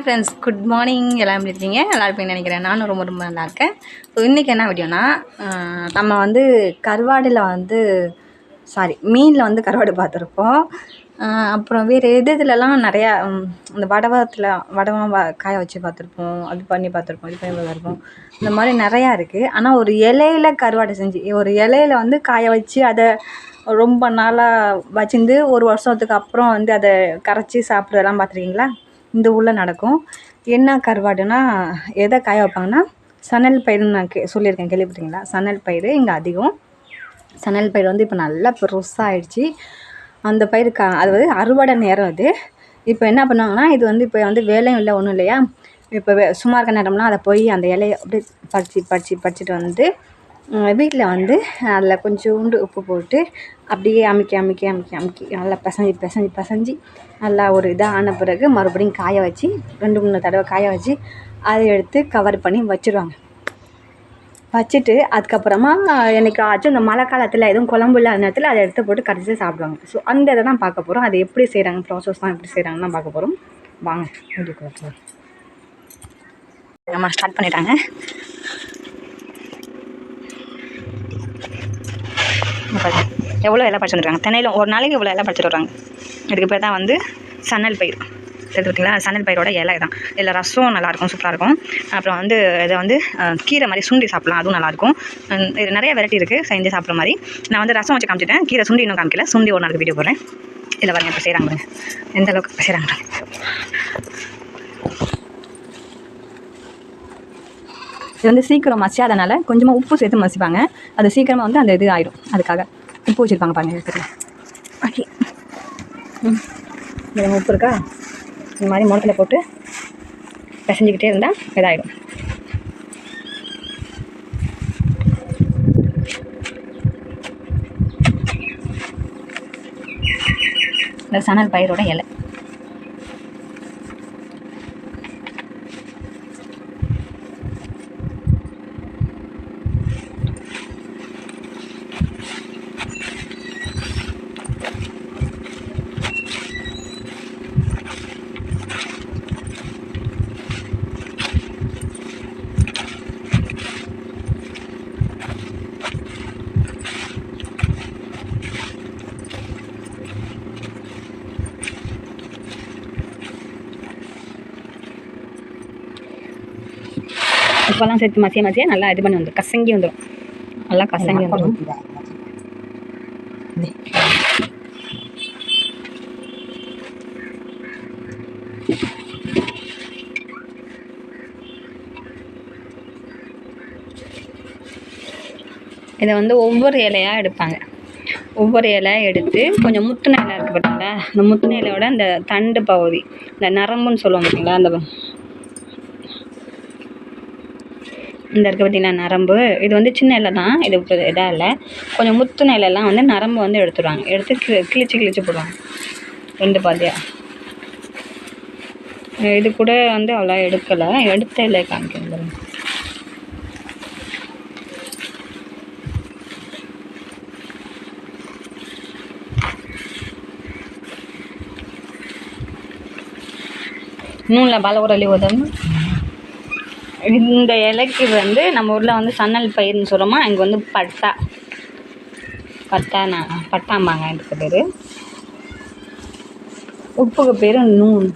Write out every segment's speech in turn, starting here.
Hi friends good morning எல்லாம் எப்படி இருக்கீங்க? நல்லா இருப்பீங்கன்னு நினைக்கிறேன். நானும் ரொம்ப ரொம்ப நல்லா இருக்கேன். ஸோ இன்றைக்கி என்ன வீடியோனா நம்ம வந்து கருவாடில் வந்து சாரி மீனில் வந்து கருவாடு பார்த்துருப்போம். அப்புறம் வேறு எது இதுலலாம் நிறையா இந்த வடவத்தில் வடவம் வ- காய வச்சு பார்த்துருப்போம். அது பண்ணி பார்த்துருப்போம். இது பண்ணி பார்த்துருப்போம். இந்த மாதிரி நிறையா இருக்குது ஆனால் ஒரு இலையில கருவாடு செஞ்சு ஒரு இலையில வந்து காய வச்சு அதை ரொம்ப நாளாக வச்சிருந்து ஒரு வருஷத்துக்கு அப்புறம் வந்து அதை கரைச்சி சாப்பிட்றதெல்லாம் பார்த்துருக்கீங்களா? இந்த ஊரில் நடக்கும். என்ன கருவாடுனா எதை காய வைப்பாங்கன்னா சணல் பயிருன்னு நான் கே சொல்லியிருக்கேன் கேள்விப்பட்டீங்களா சணல் பயிர் இங்கே அதிகம். சணல் பயிர் வந்து இப்போ நல்லா பெருசாகிடுச்சு அந்த பயிர் கா அது வந்து அறுவடை நேரம் அது. இப்போ என்ன பண்ணுவாங்கன்னா இது வந்து இப்போ வந்து வேலையும் இல்லை ஒன்றும் இல்லையா? இப்போ வே சும்மா இருக்க நேரம்னா அதை போய் அந்த இலையை அப்படியே பறிச்சு பறிச்சு பறிச்சுட்டு வந்து வீட்டில் வந்து அதில் கொஞ்சோண்டு உப்பு போட்டு அப்படியே அமுக்கி அமுக்கி அமுக்கி அமுக்கி. நல்லா பிசைஞ்சு பிசைஞ்சி பிசைஞ்சு நல்லா ஒரு இதாக ஆன பிறகு மறுபடியும் காய வச்சு ரெண்டு மூணு தடவை காய வச்சு அதை எடுத்து கவர் பண்ணி வச்சுருவாங்க. வச்சுட்டு அதுக்கப்புறமா எனக்கு ஆச்சும் இந்த மழை காலத்தில் எதுவும் குழம்பு இல்லாத நேரத்தில் அதை எடுத்து போட்டு கடைசியாக சாப்பிடுவாங்க. ஸோ அந்த இதை தான் பார்க்க போகிறோம் அது எப்படி செய்கிறாங்க ப்ராசஸ் தான் எப்படி செய்கிறாங்கன்னு தான் பார்க்க போகிறோம் வாங்க வீடியோக்குள்ள அம்மா நம்ம ஸ்டார்ட் பண்ணிட்டாங்க இங்க பாருங்க எவ்வளோ இலை பறிச்சு வந்துருக்காங்க தென்னையில் ஒரு நாளைக்கு இவ்வளோ இலை பறிச்சுட்டு வராங்க இதுக்கு பேர் தான் வந்து சன்னல் பயிர். தெரிஞ்சுருக்கீங்களா சன்னல் பயிரோட இலை தான். இதில் ரசம் நல்லாயிருக்கும் சூப்பராக இருக்கும். அப்புறம் வந்து இதை வந்து கீரை மாதிரி சுண்டி சாப்பிட்லாம். அதுவும் நல்லாயிருக்கும் இது நிறைய வெரைட்டி இருக்குது செஞ்சு சாப்பிட்ற மாதிரி. நான் வந்து ரசம் வச்சு காமிச்சிட்டேன். கீரை சுண்டி இன்னும் காமிக்கல. சுண்டி ஒரு நாளைக்கு வீடியோ போடுறேன். இதில் வரேன் இப்போ செய்கிறாங்க எந்த அளவுக்கு செய்கிறாங்க இது வந்து சீக்கிரம் மசியாதனால கொஞ்சமாக உப்பு சேர்த்து மசிப்பாங்க. அது சீக்கிரமாக வந்து அந்த இது ஆயிடும். அதுக்காக உப்பு வச்சுருப்பாங்க பாருங்க எடுத்துக்கலாம் ஓகே ம். உப்பு இருக்கா? இந்த மாதிரி முடத்தில் போட்டு பிசைஞ்சிக்கிட்டே இருந்தால் இதாயிடும். இந்த சணல் பயிரோட இலை. உப்பெல்லாம் சேர்த்து மசிய மசிய நல்லா இது பண்ணி வந்துடும் கசங்கி வந்துடும் நல்லா கசங்கி வந்துடும் இதை வந்து ஒவ்வொரு இலையாக எடுப்பாங்க. ஒவ்வொரு இலை எடுத்து கொஞ்சம் முத்துன இலை இருக்குது பார்த்தீங்களா இந்த முத்துன இலையோட இந்த தண்டு பகுதி இந்த நரம்புன்னு சொல்லுவாங்க பார்த்தீங்களா அந்த இந்த இருக்க பார்த்தீங்கன்னா நரம்பு. இது வந்து சின்ன இலை தான். இது இப்போ இதாக இல்லை. கொஞ்சம் முத்துன இலைலாம் வந்து நரம்பு வந்து எடுத்துடுவாங்க எடுத்து கி- கிழிச்சு கிழிச்சு போடுவாங்க. ரெண்டு பாதியா. இது கூட வந்து அவ்வளோ எடுக்கலை. எடுத்த இலை காமிக்கிறது நூலில் பல உரலி உதவும். இந்த இலைக்கு வந்து நம்ம ஊரில் வந்து சன்னல் பயிர்னு சொல்கிறோமா இங்கே வந்து பட்டா. பட்டானா பட்டாம்பாங்க இதுக்கு பேர். உப்புக்கு பேர் நூன்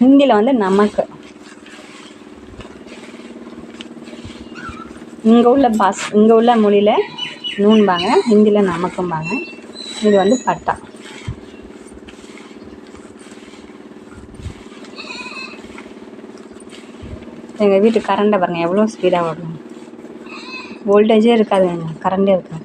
ஹிந்தியில் வந்து நமக்கு. இங்கே உள்ள பாஸ் இங்கே உள்ள மொழியில் நூன்பாங்க ஹிந்தியில் நமக்கும்பாங்க. இது வந்து பட்டா. எங்கள் வீட்டு கரண்டை பாருங்கள் எவ்வளோ ஸ்பீடாக ஓடும் வோல்டேஜே இருக்காதுங்க கரண்டே இருக்காது.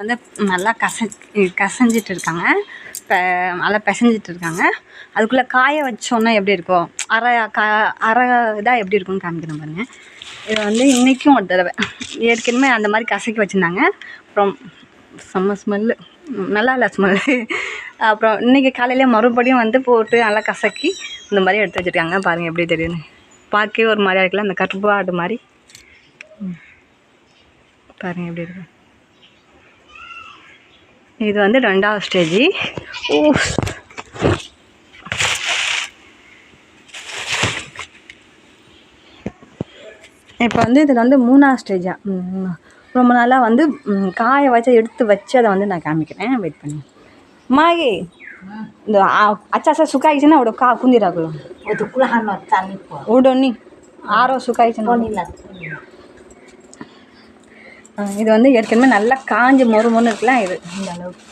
வந்து நல்லா கச கசஞ்சிட்டு இருக்காங்க. நல்லா பிசைஞ்சிட்டு இருக்காங்க அதுக்குள்ளே காய வச்சோன்னா எப்படி இருக்கும்? அரை கா அரை இதாக எப்படி இருக்கும்னு காமிக்கிறேன் பாருங்கள் இதை வந்து இன்றைக்கும் ஒரு தடவை. ஏற்கனவே அந்த மாதிரி கசக்கி வச்சுருந்தாங்க. அப்புறம் செம்ம ஸ்மெல்லு. நல்லா இல்லை ஸ்மெல்லு. அப்புறம் இன்றைக்கி காலையிலே மறுபடியும் வந்து போட்டு நல்லா கசக்கி இந்த மாதிரி எடுத்து வச்சுருக்காங்க. பாருங்கள் எப்படி தெரியுதுன்னு பார்க்கவே ஒரு மாதிரியாக இருக்குல்ல அந்த கருப்பாடு மாதிரி. பாருங்கள் எப்படி இருக்கு. இது வந்து ரெண்டாவது ஸ்டேஜி ஓ இப்போ வந்து இதில் வந்து மூணாவது ஸ்டேஜாக ரொம்ப நாளாக வந்து காய வச்சா எடுத்து வச்சு அதை வந்து நான் காமிக்கிறேன். வெயிட் பண்ணி மாயே இந்த அச்சா அச்சா சுக்காயிச்சுன்னா அவட கா குந்திராக்குள்ள உடனே ஆரோ சுக்காயிச்சுன்னா இது வந்து ஏற்கனவே நல்லா காஞ்சி மொறு மொறுன்னு இருக்குல்ல இது. இந்த அளவுக்கு.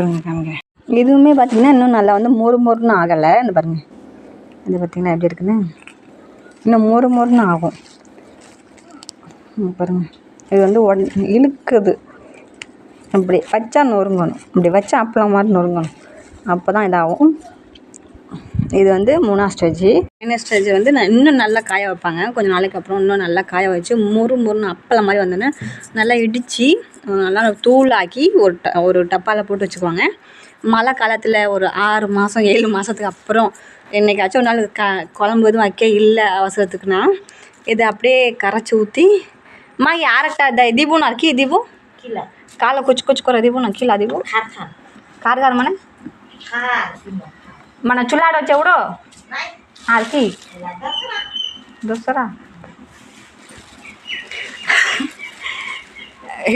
ಒಂದು காமிக்கிறேன். இதுவுமே பார்த்தீங்கன்னா இன்னும் நல்லா வந்து மொறு மொறுன்னு ஆகலை. இந்த பாருங்க. இது பார்த்தீங்கன்னா எப்படி இருக்குன்னு? இன்னும் மொறு மொறுன்னு ஆகும். பாருங்கள் பாருங்க. இது வந்து உட இழுக்குது. அப்படி வச்சா நொறுங்கணும். இப்படி வச்சா அப்பளம் மாதிரி நொறுங்கணும். அப்போ தான் இதாகும். இது வந்து மூணாம் ஸ்டேஜ் மூணாவது ஸ்டேஜ் வந்து நான் இன்னும் நல்லா காய வைப்பாங்க. கொஞ்சம் நாளைக்கு அப்புறம் இன்னும் நல்லா காய வச்சு முறு முறுன்னு அப்பளம் மாதிரி வந்தோன்னே நல்லா இடித்து நல்லா தூளாக்கி ஒரு ட ஒரு டப்பாவில் போட்டு வச்சுக்குவாங்க. மழை காலத்தில் ஒரு ஆறு மாதம் ஏழு மாதத்துக்கு அப்புறம் என்றைக்காச்சும் ஒரு நாள் க குழம்பு எதுவும் வைக்க இல்லை அவசரத்துக்குன்னா இதை அப்படியே கரைச்சி ஊற்றி அம்மா யாரட்டா த தீபு நான் கீ தீபு? கீழே. காலை கொச்சு கொச்சு குற தீபு நான் கீழே தீபு? Car car. மன మన చుల్లాడు వచ్చేవుడు ఆడికి దసరా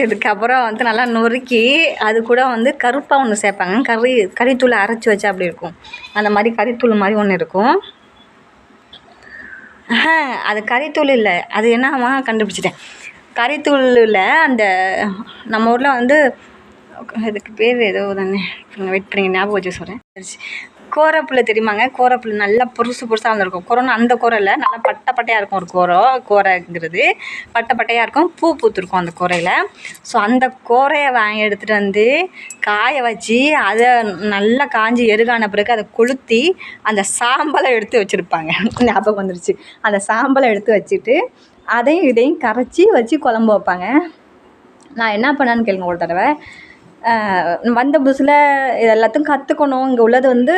இதுக்கப்புறம் வந்து நல்லா நொறுக்கி அது கூட வந்து கருப்பாக ஒன்று சேர்ப்பாங்க. கறி கறித்தூளை அரைச்சி வச்சா அப்படி இருக்கும். அந்த மாதிரி கறித்தூள் மாதிரி ஒன்று இருக்கும். அது கறித்தூள் இல்லை. அது என்னம்மா கண்டுபிடிச்சிட்டேன். கறித்தூளில் அந்த நம்ம ஊரில் வந்து இதுக்கு பேர் ஏதோ தானே. வெயிட் பண்ணி ஞாபகம் வச்சு சொல்கிறேன் கோரப்புள்ள தெரியுமாங்க? கோரப்புள்ள நல்லா பொருசு பொருசாக வந்திருக்கும். கொரோனா அந்த கோரையில் நல்லா பட்டை பட்டையாக இருக்கும் ஒரு கோரை கோரைங்கிறது. பட்டை பட்டையாக இருக்கும். பூ பூத்துருக்கும் அந்த கோரையில். ஸோ அந்த கோரையை வாங்கி எடுத்துகிட்டு வந்து காய வச்சு அதை நல்லா காஞ்சி எருகான பிறகு அதை கொளுத்தி அந்த சாம்பலை எடுத்து வச்சுருப்பாங்க. ஞாபகம் வந்துருச்சு. அந்த சாம்பலை எடுத்து வச்சுட்டு அதையும் இதையும் கரைச்சி வச்சு குழம்பு வைப்பாங்க. நான் என்ன பண்ணேன்னு கேளுங்க ஒரு தடவை. வந்த புதுசில் இது எல்லாத்தையும் கற்றுக்கணும் இங்கே உள்ளது வந்து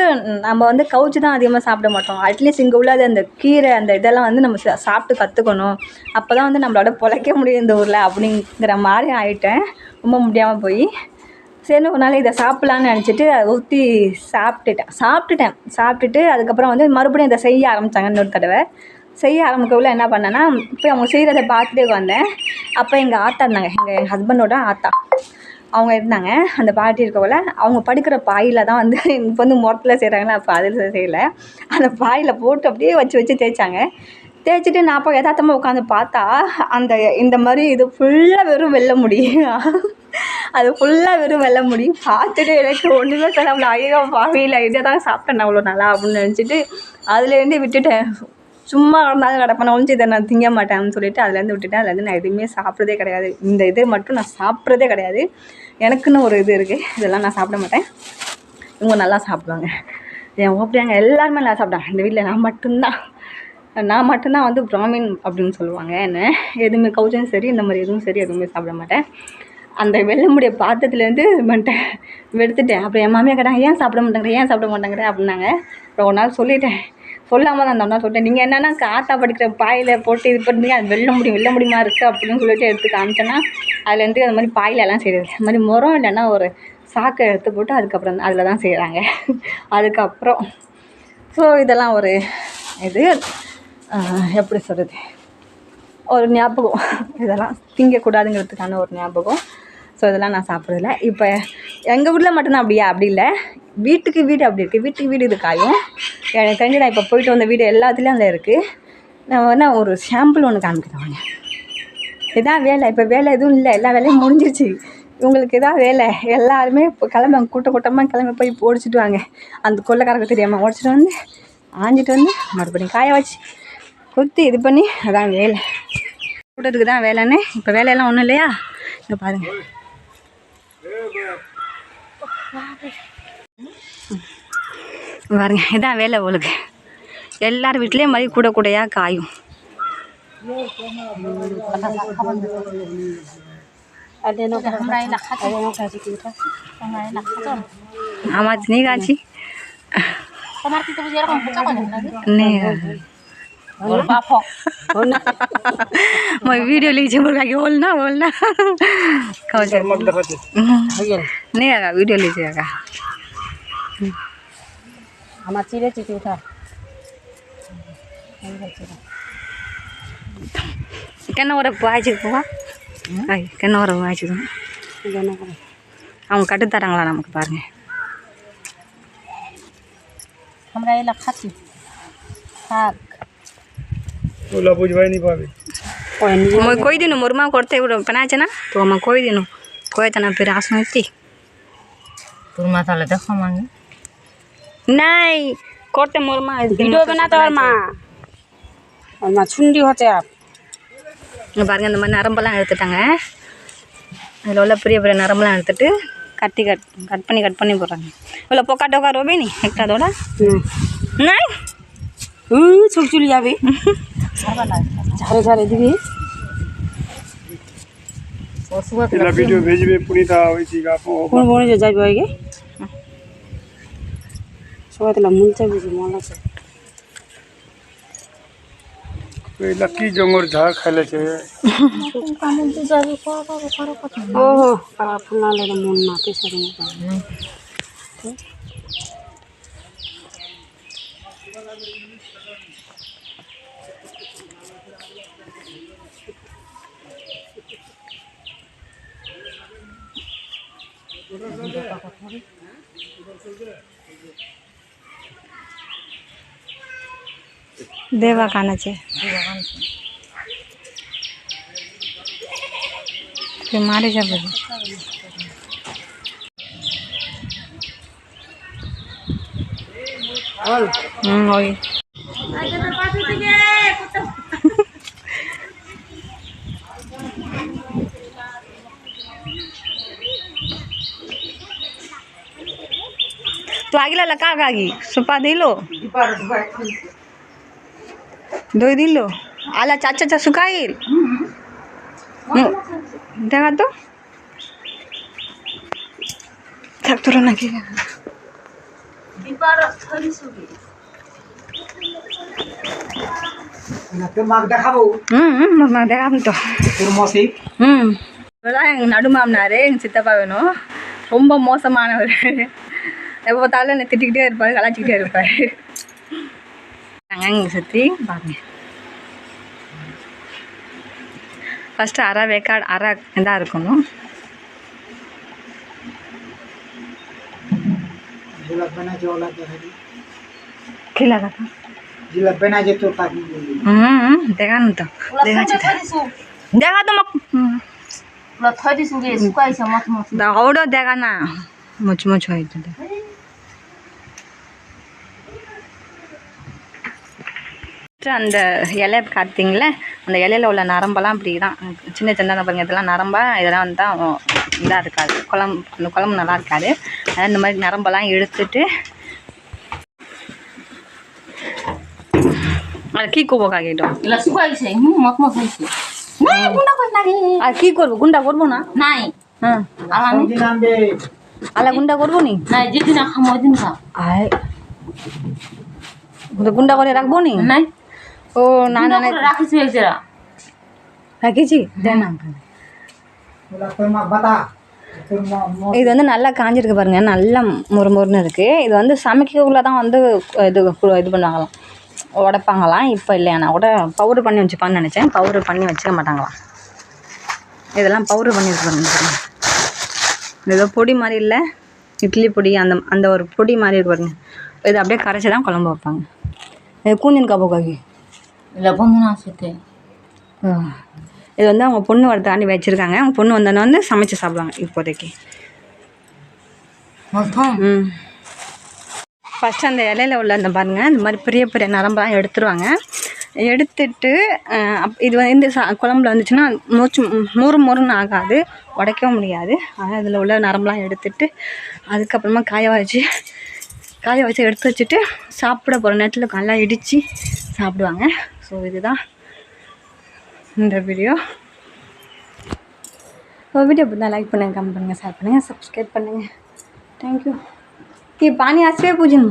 நம்ம வந்து கவுச்சு தான் அதிகமாக சாப்பிட மாட்டோம். அட்லீஸ்ட் இங்கே உள்ளது அந்த கீரை அந்த இதெல்லாம் வந்து நம்ம சாப்பிட்டு கற்றுக்கணும் அப்போ தான் வந்து நம்மளோட பிழைக்க முடியும் இந்த ஊரில் அப்படிங்கிற மாதிரி ஆயிட்டேன். ரொம்ப முடியாமல் போய். சரி ஒரு நாள் இதை சாப்பிட்லான்னு நினச்சிட்டு அதை ஊற்றி சாப்பிட்டுட்டேன். சாப்பிட்டுட்டேன். சாப்பிட்டுட்டு அதுக்கப்புறம் வந்து மறுபடியும் இதை செய்ய ஆரம்பித்தாங்க இன்னொரு தடவை. செய்ய ஆரம்பிக்கக்குள்ள என்ன பண்ணேன்னா போய் அவங்க செய்கிறத பார்த்துட்டே வந்தேன். அப்போ எங்கள் ஆத்தா இருந்தாங்க. எங்கள் ஹஸ்பண்டோட ஆத்தா. அவங்க இருந்தாங்க அந்த பாட்டி இருக்கக்குள்ள அவங்க படுக்கிற பாயில் தான் வந்து இப்போ வந்து முரத்தில் செய்கிறாங்களா அப்போ அதில் செய்யலை. அந்த பாயில் போட்டு அப்படியே வச்சு வச்சு தேய்ச்சாங்க. தேய்ச்சிட்டு நான் அப்போ யதார்த்தமாக உட்காந்து பார்த்தா அந்த இந்த மாதிரி இது ஃபுல்லாக வெறும் வெல்ல முடி. அது ஃபுல்லாக வெறும் வெள்ளை முடி. பார்த்துட்டு எனக்கு ஒன்றுமே சொல்லாமல் ஐயோ பாவியில் இதை தான் சாப்பிட்டேன் அவ்வளோ நல்லா அப்படின்னு நினச்சிட்டு அதுலேருந்து விட்டுட்டேன். சும்மா கிடந்தாலும் கிடப்பேன். ஒழிஞ்சு இதை நான் திங்க மாட்டேன்னு சொல்லிட்டு அதுலேருந்து விட்டுட்டேன். அதுலேருந்து நான் எதுவுமே சாப்பிட்றதே கிடையாது. இந்த இது மட்டும் நான் சாப்பிட்றதே கிடையாது. எனக்குன்னு ஒரு இது இருக்குது இதெல்லாம் நான் சாப்பிட மாட்டேன். இவங்க நல்லா சாப்பிடுவாங்க. என் ஓப்படியாங்க எல்லாருமே நல்லா சாப்பிட்டாங்க இந்த வீட்டில் நான் மட்டும்தான். நான் மட்டும்தான் வந்து பிராமின் அப்படின்னு சொல்லுவாங்க. என்ன? எதுவுமே கவுச்சும் சரி இந்த மாதிரி எதுவும் சரி எதுவுமே சாப்பிட மாட்டேன். அந்த வெள்ளை முடியை பார்த்ததுலேருந்து பண்ணிட்டேன் எடுத்துட்டேன் அப்புறம் என் மாமியா கேட்டாங்க ஏன் சாப்பிட மாட்டேங்கிறேன் ஏன் சாப்பிட மாட்டேங்கிற? அப்படின்னாங்க. அப்புறம் ஒரு நாள் சொல்லிட்டேன். சொல்லாமல் தான் அந்த அண்ணா சொல்லிட்டேன். நீங்கள் என்னென்னா காத்தா படிக்கிற பாயில் போட்டு இது பண்ணி அது வெள்ள முடியும் வெள்ள முடியுமா இருக்குது அப்படின்னு சொல்லிட்டு எடுத்து காமிச்சேன்னா அதுலேருந்து அந்த மாதிரி பாயிலெல்லாம் செய்கிறது மாதிரி முறம் இல்லைன்னா ஒரு சாக்கை எடுத்து போட்டு அதுக்கப்புறம் அதில் தான் செய்கிறாங்க அதுக்கப்புறம் ஸோ இதெல்லாம் ஒரு இது எப்படி சொல்கிறது ஒரு ஞாபகம். இதெல்லாம் திங்கக்கூடாதுங்கிறதுக்கான ஒரு ஞாபகம். ஸோ இதெல்லாம் நான் சாப்பிட்றதில்ல. இப்போ எங்கள் ஊரில் மட்டும்தான் அப்படியா? அப்படி இல்லை. வீட்டுக்கு வீடு அப்படி இருக்குது வீட்டுக்கு வீடு இது காயும். எனக்கு தெரிஞ்சு நான் இப்போ போயிட்டு வந்த வீடு எல்லாத்துலேயும் அதில் இருக்குது நான் வேணா ஒரு ஷாம்பிள் ஒன்று காமிக்கிறேன் வாங்க. இதான் வேலை. இப்போ வேலை எதுவும் இல்லை. எல்லா வேலையும் முடிஞ்சிருச்சு. இவங்களுக்கு இதான் வேலை? எல்லாருமே இப்போ கிளம்ப. கூட்ட கூட்டமாக கிளம்பி போய் ஓடிச்சிட்டு வாங்க. அந்த கொள்ளைக்காரங்க தெரியாமல் ஓடிச்சிட்டு வந்து ஆஞ்சிட்டு வந்து மறுபடியும் காய வச்சு குத்தி இது பண்ணி அதான் வேலை. கூட்டத்துக்கு தான் வேலைன்னு. இப்போ வேலையெல்லாம் ஒன்றும் இல்லையா? இங்கே பாருங்கள் பாருங்க இதான் வேலை உங்களுக்கு எல்லார் வீட்லேயும் மாதிரி கூட கூடையாக காயும் ஆமாம் நீ காய்ச்சி நீ मैं वीडियो लीजिए मुर्गा की बोलना बोलना कहो नहीं आएगा वीडियो लीजिएगा আমার চিড়ে চিঠি উঠা என்ன ஒரு வாய்ச்சிக்கு போவா ஐ என்ன ஒரு வாய்ச்சிக்கு அவங்க கட்டு தராங்களா நமக்கு பாருங்க আমরা এলা খাচ্ছি শাক ওলা বুঝবাই নি পাবে মই কৈ দিনো মোৰ মা করতে পেনাইছে না তো আমাক কৈ দিনো কয় তা না ফির আসুন এতি তোর মা তাহলে দেখো মানে নাই করতে মোর মা ভিডিও বানাতে ওর মা ওর মা ছুন্ডি হচ্ছে আপ இங்க பாருங்க இந்த மாதிரி நரம்பெல்லாம் எடுத்துட்டாங்க அதில் உள்ள பெரிய பெரிய நரம்பெல்லாம் எடுத்துட்டு கட்டி கட் கட் பண்ணி கட் பண்ணி போடுறாங்க இவ்வளோ பொக்கா டோக்கா ரோபி நீ একটা দৌড়া নাই হুম চুল যাবে। ঝাড়ে ঝাড়ে দিবি। ভিডিও ভেজবে পুনিতা হয়েছি কোন বনে যে যাইবে আগে? সবাই তাহলে মন চাইবে যে মন আছে। এলা কি জঙ্গর ঝাড় খাইলেছে? ও কারা ফুলা লাগে মন না পেশার মতো দেবা কানাচে মারে যাবে। হুম ওই। তো ಆಗಿಲ್ಲ ಕಾಗಾಗಿ ಸ್ವಲ್ಪ দিলো দই দিল আলা চার চার শুকাইল হুম, দেখা তো থাক তোরা নাকি ம் ம் மா দেখাম তো ம் இவர்தான் எங்கள் நடுமாமனார் எங்கள் சித்தப்பா வேணும் ரொம்ப மோசமானவர் எப்போ பார்த்தாலும் என்னை திட்டிக்கிட்டே இருப்பார் கலாச்சிக்கிட்டே இருப்பார் நாங்கள் இங்கே சுற்றி பாருங்க ஃபஸ்ட்டு அரை வேக்காடு அரை இதாக இருக்கணும் কী লাগাতো হুম দেখান তো দেখাচ্ছি তো। দেখা তো মোক হুম। ওলা থৈ দিছো গে শুকাইছে মত মত দৌড়ো দেখা না মুচমুচ হয়েছে அந்த இலை காத்தீங்கள அந்த இலையில உள்ள நரம்பெல்லாம் அப்படி தான் சின்ன சின்ன பாருங்க இதெல்லாம் நரம்பா இதெல்லாம் வந்து தான் இதாக இருக்காது குழம்பு அந்த குழம்பு நல்லா இருக்காது அதான் இந்த மாதிரி நரம்பெல்லாம் எடுத்துட்டு আর কি করবো কাকিটা এলা শুকাইছে হুম মত মত হইছে নাই গুন্ডা কই লাগে আর কি করবো গুন্ডা করবো না নাই হ্যাঁ আলানি আলা গুন্ডা করবো নি নাই যেদিন খাম ওই দিন খা আয় তো গুন্ডা করে রাখবো নি নাই ও না না না রাখিস এক জেরা রাখিছি দেন இது வந்து நல்லா காஞ்சிருக்கு பாருங்க நல்லா மொறு மொறுன்னு இருக்குது இது வந்து சமைக்கக்குள்ளே தான் வந்து இது கு- இது பண்ணுவாங்களாம் உடைப்பாங்களாம் இப்போ இல்லையா நான் கூட பவுடர் பண்ணி வச்சுப்பான்னு நினச்சேன் பவுடர் பண்ணி வச்சுக்க மாட்டாங்களாம் இதெல்லாம் பவுடர் பண்ணி வச்சுருப்பாங்க ஏதோ பொடி மாதிரி இல்லை இட்லி பொடி அந்த அந்த ஒரு பொடி மாதிரி இருக்கு பாருங்க இது அப்படியே கரைச்சி தான் குழம்பு வைப்பாங்க இது கூந்தின் கபோக்காகி லெபமுனா இது வந்து அவங்க பொண்ணு வர தாண்டி வச்சுருக்காங்க. அவங்க பொண்ணு வந்தோன்னே வந்து சமைச்சு சாப்பிடுவாங்க இப்போதைக்கு. ம். ஃபஸ்ட்டு அந்த இலையில உள்ள அந்த பாருங்கள் இந்த மாதிரி பெரிய பெரிய நரம்பெலாம் எடுத்துருவாங்க. எடுத்துட்டு அப் இது வந்து இந்த சா குழம்புல வந்துச்சுன்னா மூச்சு மொறு மொறுன்னு ஆகாது உடைக்கவும் முடியாது. ஆனால் அதில் உள்ள நரம்பெலாம் எடுத்துட்டு அதுக்கப்புறமா காய வச்சு காய வச்சு எடுத்து வச்சுட்டு சாப்பிட போகிற நேரத்தில் நல்லா இடித்து சாப்பிடுவாங்க. ஸோ இதுதான் இந்த வீடியோ ஸோ வீடியோ பிடிச்சா லைக் பண்ணுங்கள் கமெண்ட் பண்ணுங்கள் ஷேர் பண்ணுங்கள் சப்ஸ்கிரைப் பண்ணுங்கள் थैंक यू ये पानी आज से पूजन